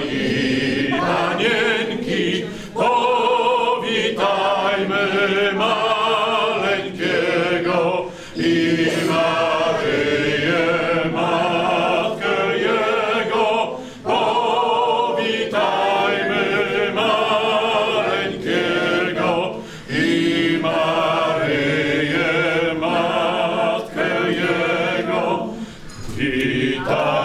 i panienki, powitajmy maleńkiego i Maryję, Matkę Jego. Powitajmy maleńkiego i Maryję, Matkę Jego. Witaj.